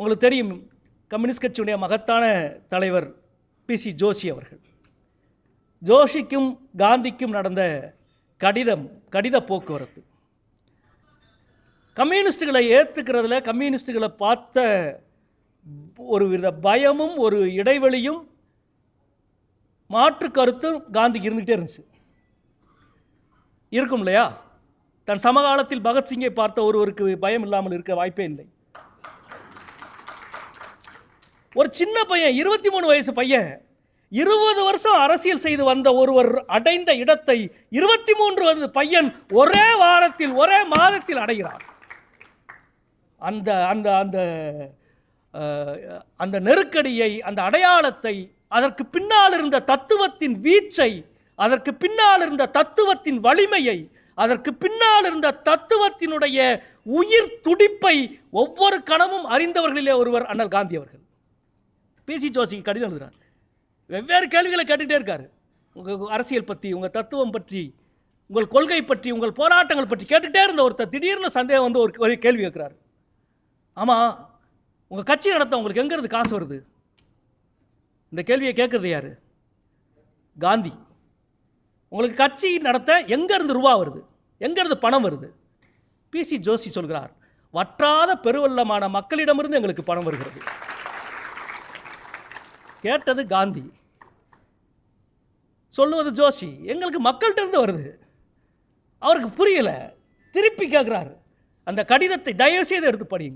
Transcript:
உங்களுக்கு தெரியும் கம்யூனிஸ்ட் கட்சியுடைய மகத்தான தலைவர் பிசி ஜோஷி அவர்கள். ஜோஷிக்கும் காந்திக்கும் நடந்த கடிதம் கடித போக்குவரத்து. கம்யூனிஸ்டுகளை ஏற்றுக்கிறதுல கம்யூனிஸ்டுகளை பார்த்த ஒரு வித பயமும் ஒரு இடைவெளியும் மாற்று கருத்தும் காந்திக்கு இருந்துக்கிட்டே இருந்துச்சு. இருக்கும் இல்லையா? தன் சமகாலத்தில் பகத்சிங்கை பார்த்த ஒருவருக்கு பயம் இல்லாமல் இருக்க வாய்ப்பே இல்லை. ஒரு சின்ன பையன் இருபத்தி மூணு வயசு பையன் இருபது வருஷம் அரசியல் செய்து வந்த ஒருவர் அடைந்த இடத்தை இருபத்தி மூன்று வந்து பையன் ஒரே வாரத்தில் ஒரே மாதத்தில் அடைகிறார். அந்த அந்த அந்த அந்த நெருக்கடியை அந்த அடையாளத்தை அதற்கு பின்னால் இருந்த தத்துவத்தின் வீச்சை அதற்கு பின்னால் இருந்த தத்துவத்தின் வலிமையை அதற்கு பின்னால் இருந்த தத்துவத்தினுடைய உயிர் துடிப்பை ஒவ்வொரு கணமும் அறிந்தவர்களிலே ஒருவர் அண்ணல் காந்தி அவர்கள். பிசி ஜோஷிக்கு கடிதம் எழுதுறார். வெவ்வேறு கேள்விகளை கேட்டுகிட்டே இருக்கார். உங்கள் அரசியல் பற்றி உங்கள் தத்துவம் பற்றி உங்கள் கொள்கை பற்றி உங்கள் போராட்டங்கள் பற்றி கேட்டுகிட்டே இருந்த ஒருத்தர் திடீர்னு சந்தேகம் வந்து ஒரு ஒரு கேள்வி கேட்குறாரு. ஆமாம் உங்கள் கட்சி நடத்த உங்களுக்கு எங்கேருந்து காசு வருது? இந்த கேள்வியை கேட்குறது யார்? காந்தி. உங்களுக்கு கட்சி நடத்த எங்கேருந்து ரூபா வருது? எங்கேருந்து பணம் வருது? பிசி ஜோஷி சொல்கிறார் வற்றாத பெருவெள்ளமான மக்களிடமிருந்து எங்களுக்கு பணம் வருகிறது. கேட்டது காந்தி. சொல்லுவது ஜோஷி எங்களுக்கு மக்கள்கிட்ட இருந்து வருது. அவருக்கு புரியல. திருப்பி கேட்குறாரு. அந்த கடிதத்தை தயவு செய்து எடுத்து படியுங்க.